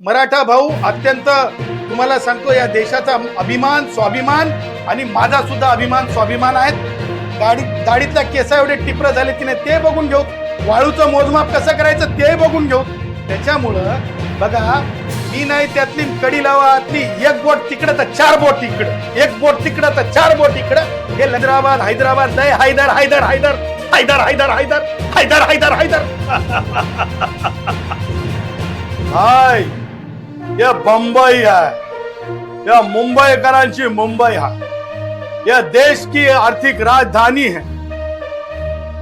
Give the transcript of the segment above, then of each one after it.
मराठा भाऊ अत्यंत तुम्हाला सांगतो या देशाचा अभिमान स्वाभिमान आणि माझा सुद्धा अभिमान स्वाभिमान आहेत. गाडी गाडीतल्या केसा एवढे टिपर झाले की नाही ते बघून घेऊ. वाळूचं मोजमाप कसं करायचं ते बघून घेऊ. त्याच्यामुळं बघा मी नाही त्यातली कडी लावातली एक बोट तिकडं तर चार बोट इकडं. एक बोट तिकडं तर चार बोट इकडं. हे हैदराबाद हैदराबाद लय हैदर हैदर हैदर हैदर हैदर हैदर हैदर हैदर हैदर. हाय. या बंबई है. या मुंबईकरांची मुंबई हा. या देश की आर्थिक राजधानी है.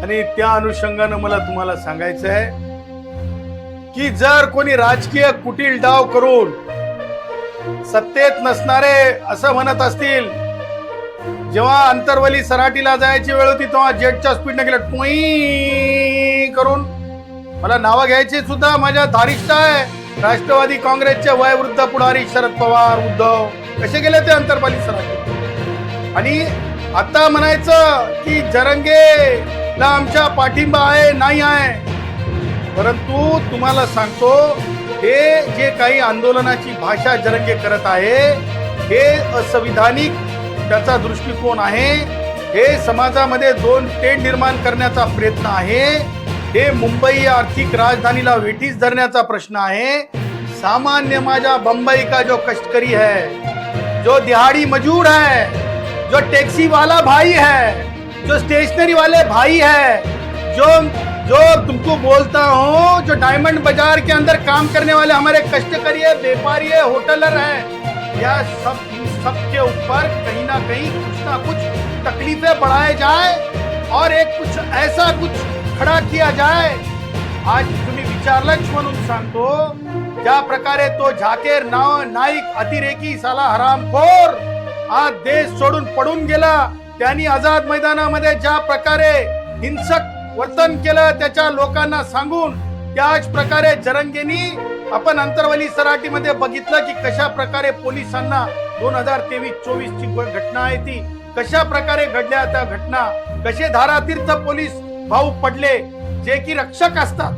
आणि त्या अनुषंगानं मला तुम्हाला सांगायचं आहे की जर कोणी राजकीय कुटील डाव करून सत्तेत नसणारे असं म्हणत असतील जेव्हा अंतरवली सराटीला जायची वेळ होती तेव्हा जेटच्या स्पीडने गेलं टुई करून. मला नावं घ्यायची सुद्धा माझ्या धारिष्ट आहे. राष्ट्रवादी काँग्रेसचे वयवृद्ध पुढारी शरद पवार उद्धव कसे गेले ते अंतरपाली सराठी आणि आता म्हणायचं की जरंगेला आमच्या पाठिंबा आहे नाही आहे? परंतु तुम्हाला सांगतो हे जे काही आंदोलनाची भाषा जरंगे करत आहे हे असंविधानिक त्याचा दृष्टिकोन आहे हे समाजामध्ये दोन तेढ निर्माण करण्याचा प्रयत्न आहे हे मुंबई आर्थिक राजधानीला वेठीस धरण्याचा प्रश्न आहे. सामान्य माझा बंबई का जो कष्टकरी है, जो दिहाड़ी मजूर है, जो टैक्सी वाला भाई है, जो स्टेशनरी वाले भाई है, जो जो तुमको बोलता हूँ, जो डायमंड बाज़ार के अंदर काम करने वाले हमारे कष्टकरी है, व्यापारी है, होटलर है, या सब, इन सब के ऊपर कहीं ना कहीं कुछ ना कुछ तकलीफें बढ़ाए जाए और एक कुछ ऐसा कुछ खडा किया जाए। आज तुम्ही विचारलंच म्हणून सांगतो ज्या प्रकारे तो झाकेर नाव नाईक अतिरेकी साला हरामखोर आज देश सोडून पडून गेला त्यांनी आझाद मैदानामध्ये ज्या प्रकारे हिंसक वर्तन केलं त्याच्या लोकांना सांगून त्याच प्रकारे जरंगेनी आपण अंतरवली सराटीमध्ये बघितलं की कशा प्रकारे पोलिसांना दोन हजार तेवीस चोवीस ची घटना आहे ती कशा प्रकारे घडल्या त्या घटना कसे धारातीर्थ पोलीस भाऊ पडले जे की रक्षक असतात.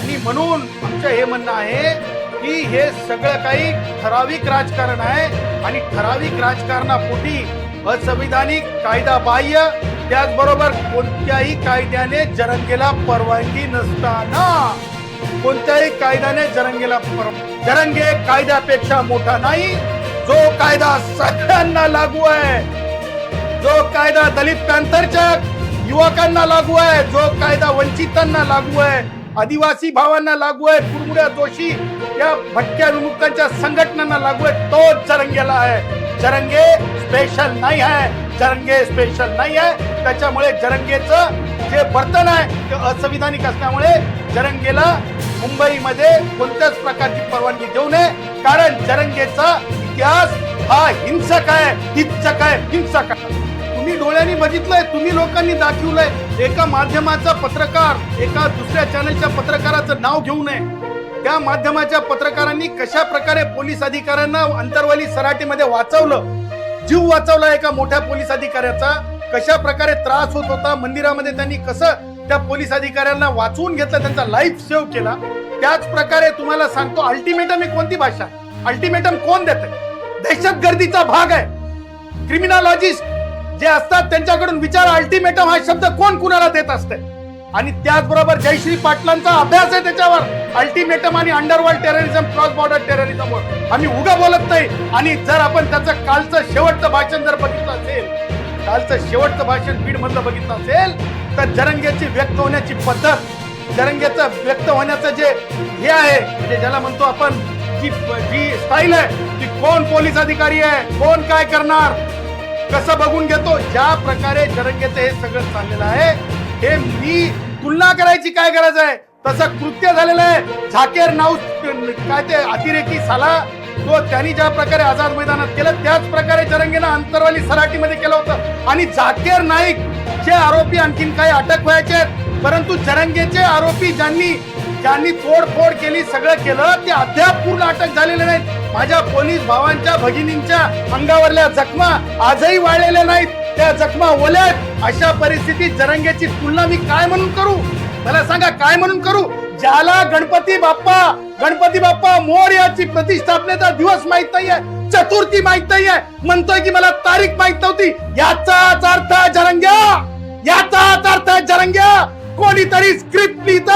आणि म्हणून आमचं हे म्हणणं आहे की हे सगळं काही ठराविक राजकारण आहे. आणि ठराविक राजकारणापोटी असंविधानिक कायदा बाह्य त्याचबरोबर कोणत्याही कायद्याने जरंगेला परवानगी नसताना कोणत्याही कायद्याने जरंगेला पर जरंगे कायद्यापेक्षा मोठा नाही जो कायदा सगळ्यांना लागू आहे. जो कायदा दलित पॅंथरच्या युवकांना लागू आहे जो कायदा वंचितांना लागू आहे आदिवासी भावांना लागू आहे कुरमुड्या जोशी या भटक्या विमुक्तांच्या संघटनांना लागू आहे तोच चरंगेला आहे. चरंगे स्पेशल नाही आहे. चरंगे स्पेशल नाही आहे. त्याच्यामुळे जरंगेचं जे वर्तन आहे ते असंविधानिक असल्यामुळे जरंगेला मुंबईमध्ये कोणत्याच प्रकारची परवानगी देऊ नये. कारण जरंगेचा इतिहास हा हिंसक आहे हिंसक आहे हिंसक आहे. तुम्ही डोळ्यांनी बघितलंय तुम्ही लोकांनी दाखवलंय. एका माध्यमाचा पत्रकार एका दुसऱ्या चॅनलच्या पत्रकाराचं नाव घेऊ नये. त्या माध्यमाच्या पत्रकारांनी कशा प्रकारे पोलीस अधिकाऱ्यांना अंतरवाली सराटीमध्ये वाचवलं? जीव वाचवला एका मोठ्या पोलीस अधिकाऱ्याचा. कशा प्रकारे त्रास होत होता मंदिरामध्ये त्यांनी कसं त्या पोलीस अधिकाऱ्यांना वाचवून घेतलं त्यांचा लाईफ सेव्ह केला? त्याच प्रकारे तुम्हाला सांगतो अल्टिमेटम ही कोणती भाषा? अल्टिमेटम कोण देत दहशतगर्दीचा भाग आहे. क्रिमिनॉलॉजिस्ट जे असतात त्यांच्याकडून विचार अल्टिमेटम हा शब्द कोण कुणाला देत असते? आणि त्याचबरोबर जयश्री पाटलांचा अभ्यास आहे त्याच्यावर. अल्टिमेटम आणि underworld terrorism cross border terrorism आम्ही उगा बोलत नाही. आणि जर आपण त्याचं कालचं शेवटचं भाषण जर बघितलं असेल कालचं शेवटचं भाषण बीड मधलं बघितलं असेल तर जरंगेची व्यक्त होण्याची पद्धत जरंगेचं व्यक्त होण्याचं जे हे आहे म्हणजे ज्याला म्हणतो आपण जी जी स्टाईल आहे ती कोण पोलीस अधिकारी आहे कोण काय करणार कसं बघून घेतो? ज्या प्रकारे जरंगेचं हे सगळं चाललेलं आहे हे मी तुलना करायची काय गरज आहे? तसं कृत्य झालेलं आहे. झाकेर नाव काय ते अतिरेकी साला तो त्यांनी ज्या प्रकारे आझाद मैदानात केलं त्याच प्रकारे जरंगेनं अंतरवाली सराटीमध्ये केलं होतं. आणि झाकेर नाईक जे आरोपी आणखीन काही अटक व्हायचे आहेत. परंतु जरंगेचे आरोपी ज्यांनी ज्यांनी तोडफोड केली सगळं केलं ते अद्याप पूर्ण अटक झालेले नाहीत. माझ्या पोलीस भावांच्या भगिनींच्या अंगावरल्या जखमा आजही वाळलेल्या नाहीत. त्या जखमा ओल्यात. अशा परिस्थितीत जरंगेची तुलना मी काय म्हणून करू? मला सांगा काय म्हणून करू? ज्याला गणपती बाप्पा गणपती बाप्पा मोर याची प्रतिष्ठापनेचा दिवस माहीत नाहीये चतुर्थी माहीत नाहीये म्हणतोय की मला तारीख माहीत नव्हती. याचाच अर्थ जरंग्या! याचाच अर्थ जरंग्या! स्क्रिप्ट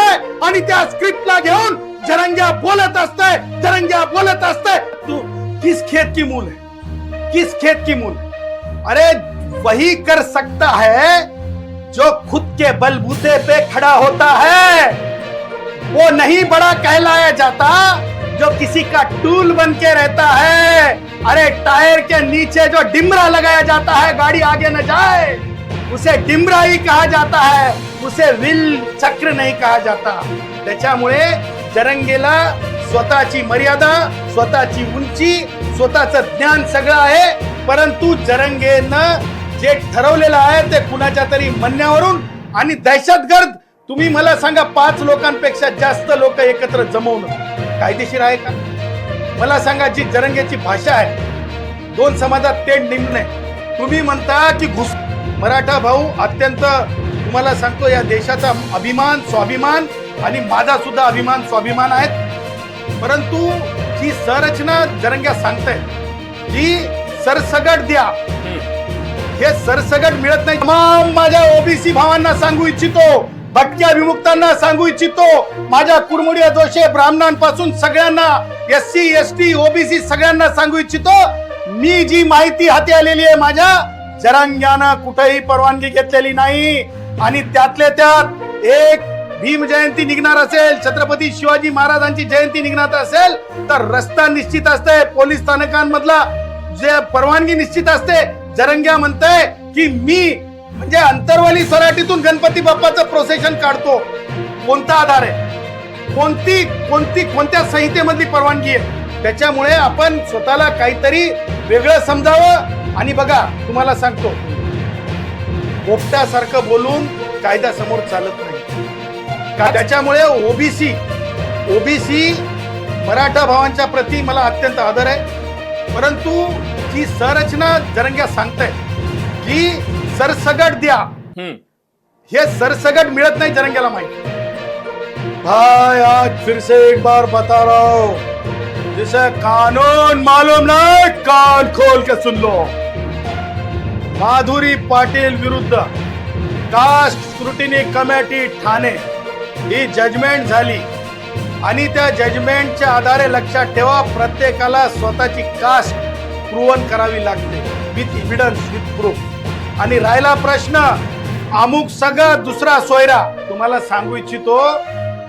आणि त्या स्क्रिप्टला घेऊन जरंग्या बोलत असतंय, जरंग्या बोलत असतंय. तू किस खेत की मूल है? किस खेत की मूल अरे वही कर सकता है जो खुद के बलबूते पे खड़ा होता है। वो नहीं बड़ा कहलाया जाता जो किसी का टूल बन के रहता है। अरे टायर के नीचे जो डिमरा लगाया जाता है, गाड़ी आगे न जाए। उसे डिमरा ही कहा जाता है उसे विल चक्र नाही कहा जाता। त्याच्यामुळे जरंगेला स्वतःची मर्यादा स्वतःची उंची स्वतःचं ज्ञान सगळं आहे परंतु जरंगेनं जे ठरवलेलं आहे ते कुणाच्या तरी म्हणण्यावरून आणि दहशतगर्द तुम्ही मला सांगा पाच लोकांपेक्षा जास्त लोक एकत्र जमवणं कायदेशीर आहे का? मला सांगा जी जरंगेची भाषा आहे दोन समाजात तेढ निर्णय तुम्ही म्हणता की घुस मराठा भाऊ अत्यंत तुम्हाला सांगतो या देशाचा अभिमान स्वाभिमान आणि माझा सुद्धा अभिमान स्वाभिमान आहेत. परंतु जी संरचना जरंग्या सांगताय की सरसगट द्या हे सरसगट मिळत नाही. तमाम माझ्या ओबीसी भावांना सांगू इच्छितो भटक्या विमुक्तांना सांगू इच्छितो माझ्या कुरमुडिया दोषे ब्राह्मणांपासून सगळ्यांना S C S T OBC सगळ्यांना सांगू इच्छितो मी जी माहिती हाती आलेली आहे माझ्या जरांग्यानं कुठेही परवानगी घेतलेली नाही. आणि त्यातल्या त्यात एक भीम जयंती निघणार असेल छत्रपती शिवाजी महाराजांची जयंती निघणार असेल तर रस्ता निश्चित असते पोलीस स्थानकांमधला जे परवानगी निश्चित असते जरंग्या म्हणतय की मी म्हणजे अंतरवाली सराटीतून गणपती बाप्पाचं प्रोसेशन काढतो. कोणता आधार आहे? कोणती कोणती कोणत्या संहितेमधली परवानगी आहे? त्याच्यामुळे आपण स्वतःला काहीतरी वेगळं समजावं. आणि बघा तुम्हाला सांगतो. पोपटासारखं बोलून कायदा समोर चालत नाही. का त्याच्यामुळे ओबीसी ओबीसी मराठा भावांच्या प्रती मला अत्यंत आदर आहे. परंतु जी संरचना जरंग्या सांगताय की सरसगट द्या. हम्म. हे सरसगट मिळत नाही जरंग्याला माहिती. भाई आज फिर से एक बार बता रहा हूं. जिसे कानून मालूम नहीं कान खोल के सुन लो। माधुरी पाटील विरुद्ध कास्ट स्क्रुटिनी कमिटी ठाणे ही जजमेंट झाली. आणि त्या जजमेंटच्या आधारे लक्षात ठेवा प्रत्येकाला स्वतःची कास्ट प्रूव्हन करावी लागते विथ इव्हिडन्स विथ प्रूफ आणि राहिला प्रश्न अमुक सगळा दुसरा सोयरा तुम्हाला सांगू इच्छितो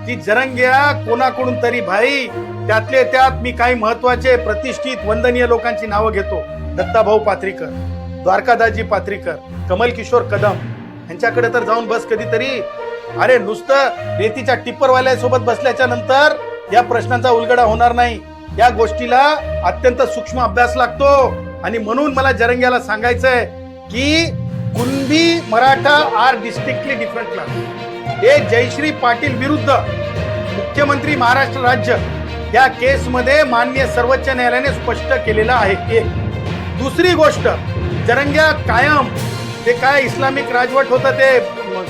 ती जरंग्या कोणाकडून तरी भाई त्यातले त्यात मी काही महत्त्वाचे प्रतिष्ठित वंदनीय लोकांची नावं घेतो. दत्ताभाऊ पात्रीकर द्वारकादाजी पात्रीकर कमल किशोर कदम यांच्याकडे तर जाऊन बस कधीतरी. अरे नुसतं रेतीच्या टिप्परवाल्यासोबत बसल्याच्या नंतर या प्रश्नांचा उलगडा होणार नाही. या गोष्टीला अत्यंत सूक्ष्म अभ्यास लागतो. आणि म्हणून मला जरंग्याला सांगायचंय की Kunbi Maratha are distinctly different class हे जयश्री पाटील विरुद्ध मुख्यमंत्री महाराष्ट्र राज्य या केसमध्ये मान्य सर्वोच्च न्यायालयाने स्पष्ट केलेलं आहे एक दुसरी गोष्ट जरंग्या कायम ते काय इस्लामिक राजवट होतं ते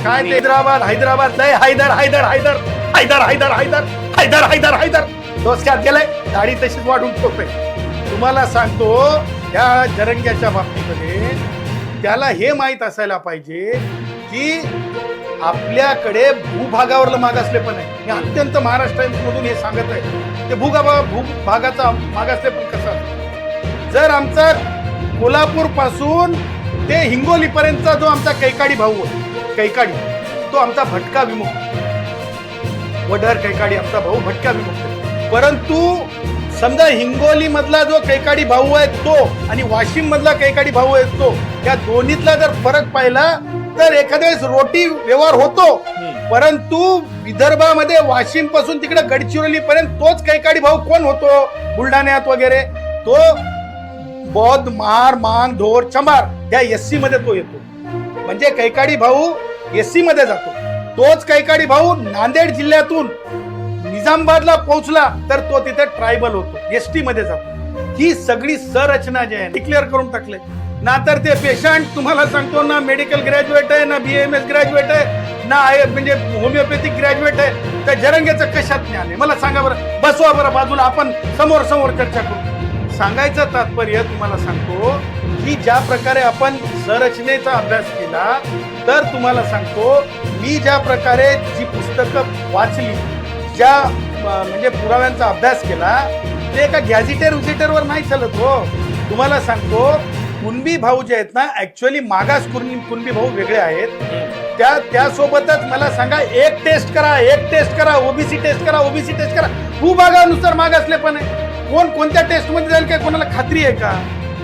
काय हैदराबाद हैदराबाद लय हैदर हैदर हैदर हैदर हैदर हैदर हैदर हैदर हैदर. डोसक्यात गेलाय दाढी तशीच वाढून ठेवतोय तुम्हाला सांगतो या जरंग्याच्या बाबतीमध्ये त्याला हे माहीत असायला पाहिजे की आपल्याकडे भूभागावरलं मागासलेपण आहे. मी अत्यंत महाराष्ट्र मधून हे सांगत आहे. ते भूगाभा भूभागाचा मागासलेपण कसं जर आमचा कोल्हापूरपासून ते हिंगोलीपर्यंतचा जो आमचा कैकाडी भाऊ आहे कैकाडी तो आमचा भटका विमुक्त वडर कैकाडी आमचा भाऊ भटका विमुक्त परंतु समजा हिंगोली मधला जो कैकाडी भाऊ आहे तो आणि वाशिम मधला कैकाडी भाऊ आहे तो या दोन्हीतला जर फरक पाहिला तर एखाद्या वेळेस रोटी व्यवहार होतो परंतु विदर्भामध्ये वाशिमपासून तिकडे गडचिरोली पर्यंत तोच कैकाडी भाऊ कोण होतो? बुलढाण्यात वगैरे. तो बौद्ध महार मांग ढोर चंबार या एससी मध्ये तो येतो. म्हणजे कैकाडी भाऊ एससी मध्ये जातो. तोच कैकाडी भाऊ नांदेड जिल्ह्यातून निजामाबादला पोहोचला तर तो तिथे ट्रायबल होतो. एस टी मध्ये जातो. ही सगळी संरचना जी आहे डिक्लेअर करून टाकले ना तर ते पेशंट तुम्हाला सांगतो ना मेडिकल ग्रॅज्युएट आहे ना बी एम एस ग्रॅज्युएट आहे ना आहे म्हणजे होमिओपॅथिक ग्रॅज्युएट आहे. त्या जरंगेचं कशात ज्ञान आहे? मला सांगा बरं. बसवा बरं बाजूला. आपण समोर समोर चर्चा करू. सांगायचं तात्पर्य तुम्हाला सांगतो की ज्या प्रकारे आपण संरचनेचा अभ्यास केला तर तुम्हाला सांगतो मी ज्या प्रकारे जी पुस्तकं वाचली ज्या म्हणजे पुराव्यांचा अभ्यास केला ते एका गॅझिटर विजिटरवर नाही चालत हो. तुम्हाला सांगतो कुणबी भाऊ जे आहेत ना ऍक्च्युअली मागास कुणबी कुणबी भाऊ वेगळे आहेत. त्या त्यासोबतच मला सांगा एक टेस्ट करा एक टेस्ट करा ओबीसी टेस्ट करा ओबीसी टेस्ट करा. भूभागानुसार मागासले पण आहे. कोण कोणत्या टेस्टमध्ये जाईल काय कोणाला खात्री आहे का?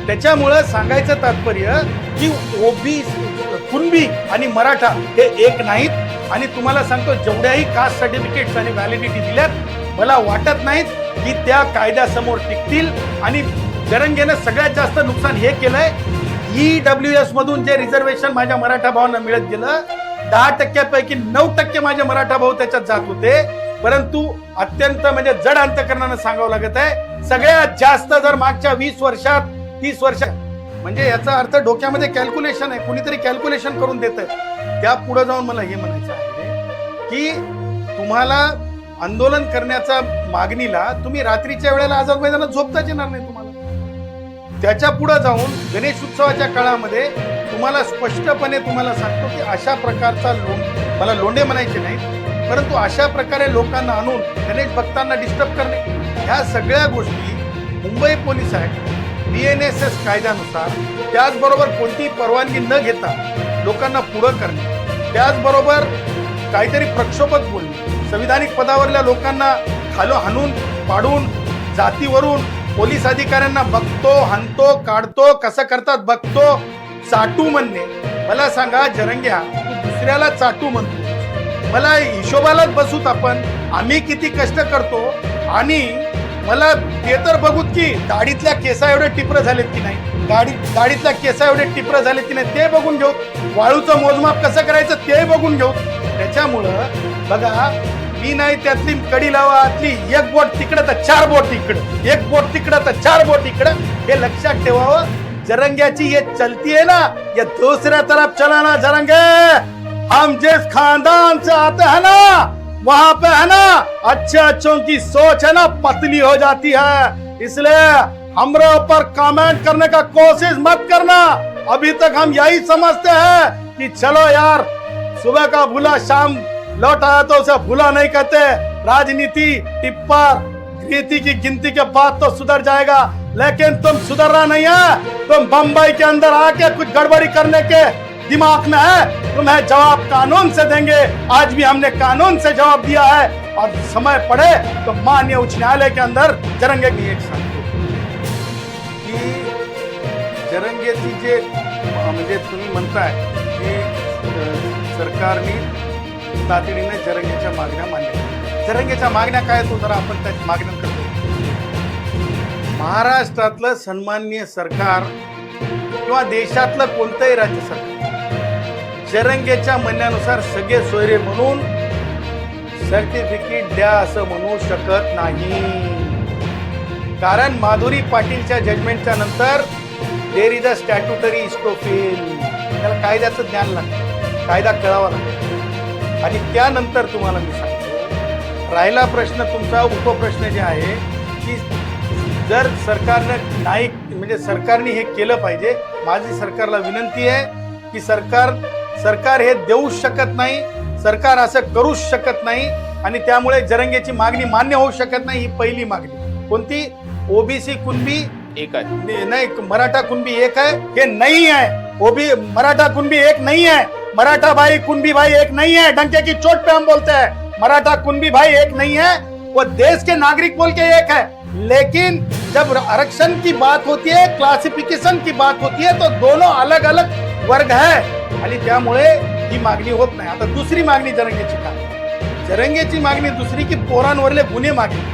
त्याच्यामुळं सांगायचं तात्पर्य की ओबीसी कुणबी आणि मराठा हे एक नाहीत. आणि तुम्हाला सांगतो जेवढ्याही कास्ट सर्टिफिकेट्स आणि व्हॅलिडिटी दिल्यात मला वाटत नाहीत की त्या कायद्यासमोर टिकतील. आणि जरंगेनं सगळ्यात जास्त नुकसान हे केलंय. ई डब्ल्यू एस मधून जे रिझर्वेशन माझ्या मराठा भावांना मिळत गेलं दहा टक्क्यापैकी नऊ टक्के माझे मराठा भाऊ त्याच्यात जात होते. परंतु अत्यंत म्हणजे जड अंतकरणानं सांगावं लागत आहे सगळ्यात जास्त जर मागच्या वीस वर्षात तीस वर्षात म्हणजे याचा अर्थ डोक्यामध्ये कॅल्क्युलेशन आहे कुणीतरी कॅल्क्युलेशन करून देत त्या पुढे जाऊन मला हे म्हणायचं आहे की तुम्हाला आंदोलन करण्याचा मागणीला तुम्ही रात्रीच्या वेळेला आझाद मैदानात झोपताच येणार नाही तुम्हाला. त्याच्या पुढे जाऊन गणेश उत्सवाच्या काळामध्ये तुम्हाला स्पष्टपणे तुम्हाला सांगतो की अशा प्रकारचा लोण मला लोंढे म्हणायचे नाहीत परंतु अशा प्रकारे लोकांना आणून गणेश भक्तांना डिस्टर्ब करणे ह्या सगळ्या गोष्टी Mumbai police act B N S S कायद्यानुसार त्याचबरोबर कोणतीही परवानगी न घेता लोकांना पुढं करणे त्याचबरोबर काहीतरी प्रक्षोभक बोलणे संविधानिक पदावरल्या लोकांना खालो हाणून पाडून जातीवरून पोलीस अधिकाऱ्यांना बघतो हनतो काढतो कसं करतात बघतो. चाटू म्हणणे. मला सांगा जरंग्या तू दुसऱ्याला चाटू म्हणतो. मला हिशोबालाच बसूत आपण. आम्ही किती कष्ट करतो. आणि मला ते तर बघूत की दाढीतल्या केसा एवढे टिपर झालेत की नाही. दाढी दाढीतल्या केसा एवढे टिपर झालेत की नाही ते बघून घेऊ. वाळूचं मोजमाप कसं करायचं ते बघून घेऊ. त्याच्यामुळं बघा मी नाही, त्यातली कडी लावा, आतली एक बोट तिकडं तर चार बोट इकडं. एक बोट तिकडं तर चार बोट इकडं. हे लक्षात ठेवावं. जरंग्याची चलती है ना, ये दूसरे तरफ़ चलाना जरंगे. हम जिस खानदान से आते हैं ना, वहाँ पे है ना, अच्छे अच्छों की सोच है ना, पतली हो जाती है। इसलिए हमरे ऊपर कमेंट करने का कोशिश मत करना। अभी तक हम यही समझते हैं कि चलो यार, सुबह का भूला शाम लौट आया तो उसे भूला नहीं कहते राजनीति टिप्पर नीति की गिनती के बाद तो सुधर जाएगा। लेकिन तुम सुधरना नहीं है। तुम बम्बई के अंदर आके कुछ गड़बड़ी करने के दिमाग में है। तुम्हें जवाब कानून से देंगे। आज भी हमने कानून से जवाब दिया है। और समय पड़े तो मान्य उच्च न्यायालय के अंदर जरंगे की एक सांगतो की जरंगेची जे म्हणजे तुम्ही म्हणताय की अ, सरकारने तातडीने जरंगेच्या मागण्या मान्य केल्या. जरंगेच्या मागण्या काय तो जरा आपण त्या मागण्या करतो. महाराष्ट्रातलं सन्माननीय सरकार किंवा देशातलं कोणतंही राज्य सरकार जरंगेच्या म्हणण्यानुसार सगळे सोयरे म्हणून सर्टिफिकेट द्या असं म्हणू शकत नाही. कारण माधुरी पाटीलच्या जजमेंटच्या नंतर देर इज अ स्टॅट्युटरी इस्टोफिल त्याला कायद्याचं ज्ञान लागतं. कायदा कळावा लागतो. आणि त्यानंतर तुम्हाला मी सांगतो राहिला प्रश्न तुमचा उपप्रश्न जे आहे की जर सरकारनं नाही म्हणजे सरकारने हे केलं पाहिजे माझी सरकारला विनंती आहे की सरकार सरकार हे देऊ शकत नाही सरकार असं करूच शकत नाही आणि त्यामुळे जरंगेची मागणी मान्य होऊ शकत नाही ही पहिली मागणी. कोणती? ओबीसी कुणबी? एक आहे. नहीं मराठा कुंभी एक है ये नहीं है वो भी मराठा कुंभी एक नहीं है। मराठा भाई कुंभी भाई एक नहीं है। डंके की चोट पे हम बोलते हैं। मराठा कुंभी भाई एक नहीं है। वो देश के नागरिक बोल के एक है। लेकिन जब आरक्षण की बात होती है क्लासिफिकेशन की बात होती है तो दोनों अलग अलग वर्ग है। आणि त्यामुळे ही मागणी होत नाही. आता दुसरी मागणी जरंगेची काय जरंगेची मागणी दुसरी की पोरांवरले गुन्हे मागणी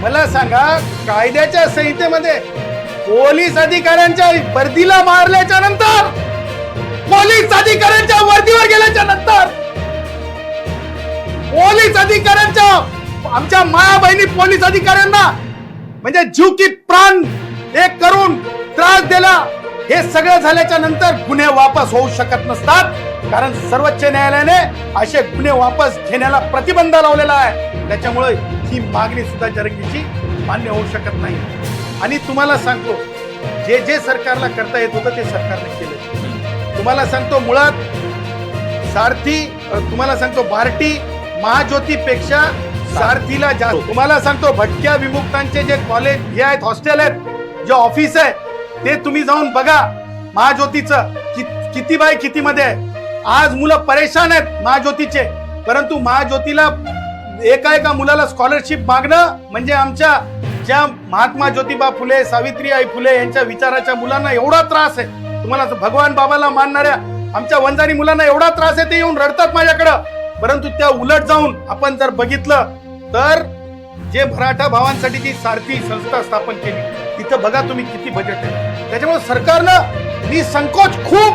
मला सांगा, कायद्याच्या संहितेमध्ये पोलीस अधिकाऱ्यांच्या वर्दीला मारल्याच्या नंतर पोलीस अधिकाऱ्यांच्या वर्दीवर गेल्याच्यानंतर पोलीस अधिकाऱ्यांच्या आमच्या माया बहिणी पोलीस अधिकाऱ्यांना म्हणजे जीव की प्राण एक करून त्रास दिला हे सगळं झाल्याच्यानंतर गुन्हे वापस होऊ शकत नसतात. कारण सर्वोच्च न्यायालयाने असे गुन्हे वापस घेण्याला प्रतिबंध लावलेला आहे. त्याच्यामुळे ही मागणी सुद्धा जरंगीची मान्य होऊ शकत नाही. आणि तुम्हाला सांगतो जे जे सरकारला करता येत होतं ते सरकारने केलं. तुम्हाला सांगतो मुळात सारथी तुम्हाला सांगतो बार्टी महाज्योतीपेक्षा सारथीला जास्त. तुम्हाला सांगतो भटक्या विमुक्तांचे जे कॉलेज हे आहेत हॉस्टेल आहेत जे ऑफिस आहे ते तुम्ही जाऊन बघा महाज्योतीचं कि, किती बाय किती मध्ये आहे. आज मुलं परेशान आहेत महाज्योतीचे परंतु महाज्योतीला एका एका मुलाला स्कॉलरशिप मागणं म्हणजे आमच्या ज्या महात्मा ज्योतिबा फुले सावित्रीबाई फुले यांच्या विचाराच्या मुलांना एवढा त्रास आहे. तुम्हाला असं भगवान बाबाला मानणाऱ्या आमच्या वंजारी मुलांना एवढा त्रास आहे ते येऊन रडतात माझ्याकडं. परंतु त्या उलट जाऊन आपण जर बघितलं तर जे मराठा भावांसाठी जी सारथी संस्था स्थापन केली तिथं बघा तुम्ही किती बजेट आहे. त्याच्यामुळे सरकारनं निसंकोच खूप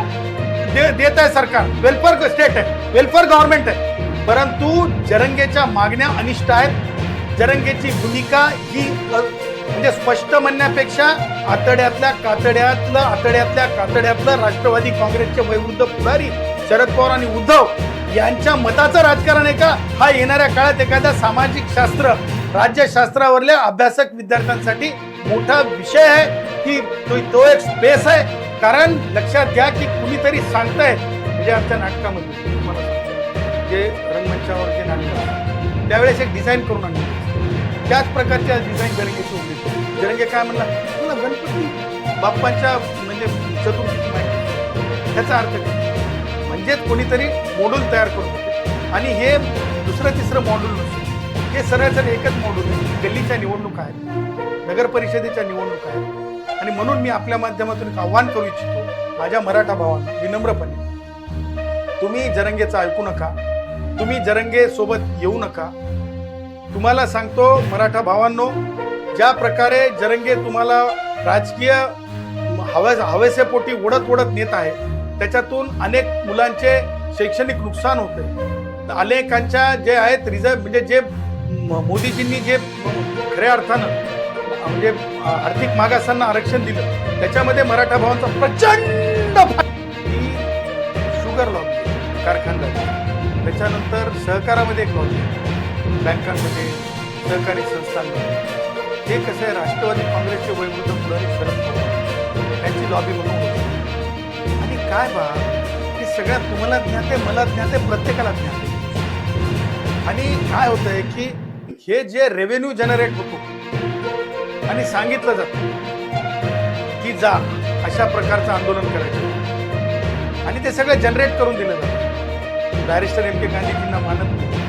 दे- देत आहे सरकार. वेलफेअर स्टेट आहे वेलफेअर गव्हर्नमेंट आहे. परंतु जरंगेच्या मागण्या अनिष्ट आहेत. जरंगेची भूमिका ही म्हणजे स्पष्ट म्हणण्यापेक्षा आतड्यातल्या कातड्यातलं आतड्यातल्या कातड्यातलं राष्ट्रवादी काँग्रेसचे वैवृद्ध पुढारी शरद पवार आणि उद्धव यांच्या मताचं राजकारण आहे का? हा येणाऱ्या काळात एखाद्या सामाजिक शास्त्र राज्यशास्त्रावरल्या अभ्यासक विद्यार्थ्यांसाठी मोठा विषय आहे. की तो तो एक स्पेस आहे. कारण लक्षात घ्या की कुणीतरी सांगताय म्हणजे आमच्या नाटकामध्ये जे रंगमंचावर जे नाटक त्यावेळेस एक डिझाईन करून आणलं. त्याच प्रकारच्या डिझाईन जरंगेची उभी जरंगे काय म्हणला? तुला गणपती बाप्पांच्या म्हणजे चतुर्थीची माहिती त्याचा अर्थ काय? म्हणजेच कोणीतरी मॉड्यूल तयार करून आणि हे दुसरं तिसरं मॉड्यूल नसतं. हे सरळ एकच मॉड्यूल आहे. दिल्लीच्या निवडणुका आहेत. नगर परिषदेच्या निवडणुका आहेत. आणि म्हणून मी आपल्या माध्यमातून एक आव्हान करू इच्छितो माझ्या मराठा भावांना विनम्रपणे. तुम्ही जरंगेचं ऐकू नका. तुम्ही जरंगे सोबत येऊ नका. तुम्हाला सांगतो मराठा भावांनो ज्या प्रकारे जरंगे तुम्हाला राजकीय हवे हवेसेपोटी ओढत ओढत नेत आहे त्याच्यातून अनेक मुलांचे शैक्षणिक नुकसान होते अनेकांच्या जे आहेत रिझर्व म्हणजे जे म- मोदीजींनी जे खऱ्या अर्थानं म्हणजे आर्थिक मागासांना आरक्षण दिलं त्याच्यामध्ये मराठा भावांचा प्रचंड शुगर लॉबी कारखानदारी. त्याच्यानंतर सहकारामध्ये एक लॉबी बँकांमध्ये सहकारी संस्थांमध्ये. हे कसं आहे राष्ट्रवादी काँग्रेसचे वैवृद्ध पुढारी शरद पवार. त्यांची लॉबी म्हणून होती. आणि काय बा की सगळ्यात तुम्हाला ज्ञात आहे मला ज्ञात आहे प्रत्येकाला ज्ञात. आहे आणि काय होतंय की हे जे रेव्हेन्यू जनरेट होतो आणि सांगितलं जातं की जा अशा प्रकारचं आंदोलन करायचं. आणि ते सगळं जनरेट करून दिलं जातं. बॅरिस्टर एम के गांधीजींना मानत नाही.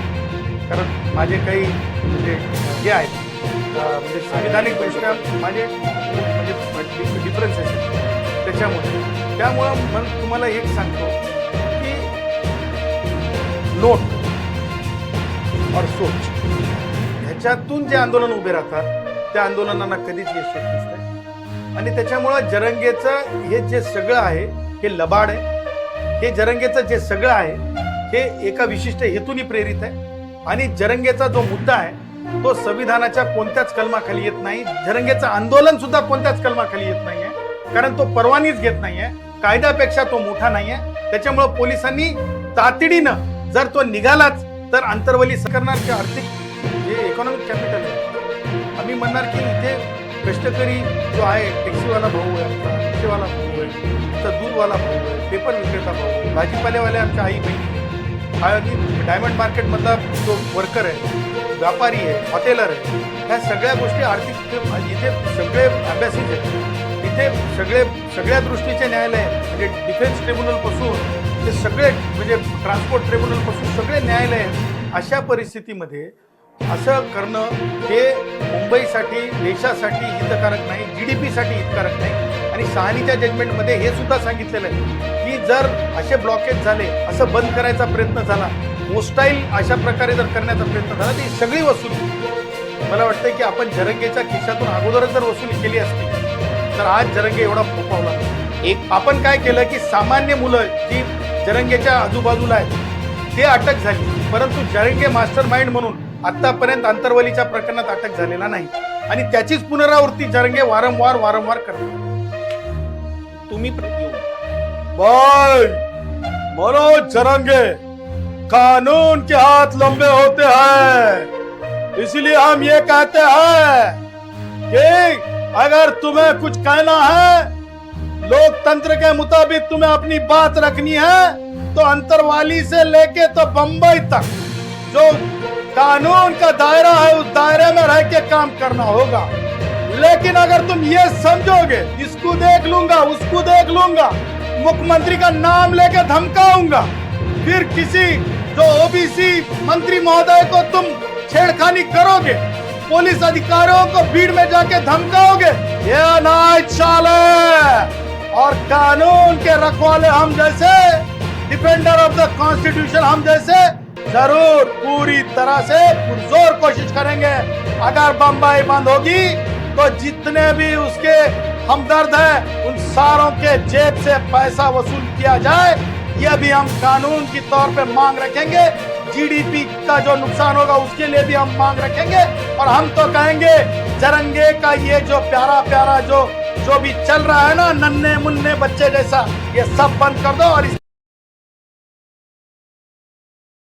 कारण माझे काही म्हणजे हे आहेत म्हणजे संविधानिक दृष्ट्या माझे म्हणजे डिफरन्सेस आहेत त्याच्यामुळे त्यामुळं मग तुम्हाला एक सांगतो की नोट और सोच ह्याच्यातून जे आंदोलन उभे राहतात त्या आंदोलनांना कधीच यश येत नसतं. आणि त्याच्यामुळं जरंगेचं हे जे सगळं आहे हे लबाड आहे. हे जरंगेचं जे सगळं आहे हे एका विशिष्ट हेतूने प्रेरित आहे. आणि जरंगेचा जो मुद्दा आहे तो संविधानाच्या कोणत्याच कलमाखाली येत नाही. जरंगेचं आंदोलन सुद्धा कोणत्याच कलमाखाली येत नाहीये. कारण तो परवानीच घेत नाहीये. कायद्यापेक्षा तो मोठा नाहीये. त्याच्यामुळं पोलिसांनी तातडीनं जर तो निघालाच तर आंतरवली सरकारचे आर्थिक हे इकॉनॉमिक कॅपिटल आहे. आम्ही म्हणणार की इथे कष्टकरी जो आहे टॅक्सीवाला भाऊ आहे आमचा रिक्षेवाला भाऊ आहे आमचा दूधवाला भाऊ आहे पेपर विक्रेता भाऊ भाजीपालेवाले आमच्या आई बहिणी आणि डायमंड मार्केटमधला जो वर्कर आहे व्यापारी आहे हॉटेलर आहे ह्या सगळ्या गोष्टी आर्थिक इथे म्हणजे सगळे अभ्यासिक आहेत. इथे सगळे सगळ्या दृष्टीचे न्यायालय म्हणजे डिफेन्स ट्रिब्युनलपासून ते सगळे म्हणजे ट्रान्सपोर्ट ट्रिब्युनलपासून सगळे न्यायालय आहेत. अशा परिस्थितीमध्ये असं करणं हे मुंबईसाठी देशासाठी हितकारक नाही जी डी पीसाठी हितकारक नाही. आणि सहानीच्या जजमेंटमध्ये हे सुद्धा सांगितलेलं आहे. जर असे ब्लॉकेज झाले असं बंद करायचा प्रयत्न झाला होस्टाईल अशा प्रकारे जर करण्याचा प्रयत्न झाला ती सगळी वसुली. मला वाटतं की आपण जरंगेच्या खिशातून अगोदरच जर वसुली केली असती तर आज जरंगे एवढा फोपावला एक आपण काय केलं की सामान्य मुलं जी जरंगेच्या आजूबाजूला आहेत ते अटक झाली. परंतु जरंगे मास्टर माइंड म्हणून आतापर्यंत आंतरवलीच्या प्रकरणात अटक झालेला नाही. आणि त्याचीच पुनरावृत्ती जरंगे वारंवार वारंवार करतात. तुम्ही बोल मनोज जरंगे कानून के हाथ लंबे होते हैं। इसलिए हम ये कहते हैं कि अगर तुम्हें कुछ कहना है, लोकतंत्र के मुताबिक तुम्हें अपनी बात रखनी है तो अंतरवाली से लेके तो बंबई तक, जो कानून का दायरा है, उस दायरे में रह के काम करना होगा। लेकिन अगर तुम ये समझोगे, इसको देख लूँगा, उसको देख लूँगा मुख्यमंत्री का नाम लेके धमकाऊँगा। फिर किसी जो ओबीसी मंत्री महोदय को तुम छेड़खानी करोगे, पुलिस अधिकारियों को भीड़ में जाके धमकाओगे, ये अनाज चाल और कानून के रखवाले हम जैसे डिफेंडर ऑफ़ द कॉन्स्टिट्यूशन हम जैसे, ज़रूर पूरी तरह से पुरजोर कोशिश करेंगे। अगर बम्बई बंद होगी तो जितने भी उसके हमदर्द है, उन सारों के जेब से पैसा वसूल किया जाए। ये भी हम कानून की तौर पे मांग रखेंगे। जीडीपी का जो नुकसान होगा, उसके लिए भी हम मांग रखेंगे। और हम तो कहेंगे, जरंगे का ये जो प्यारा प्यारा जो जो भी चल रहा है ना, नन्हे मुन्ने बच्चे जैसा, ये सब बंद कर दो और इस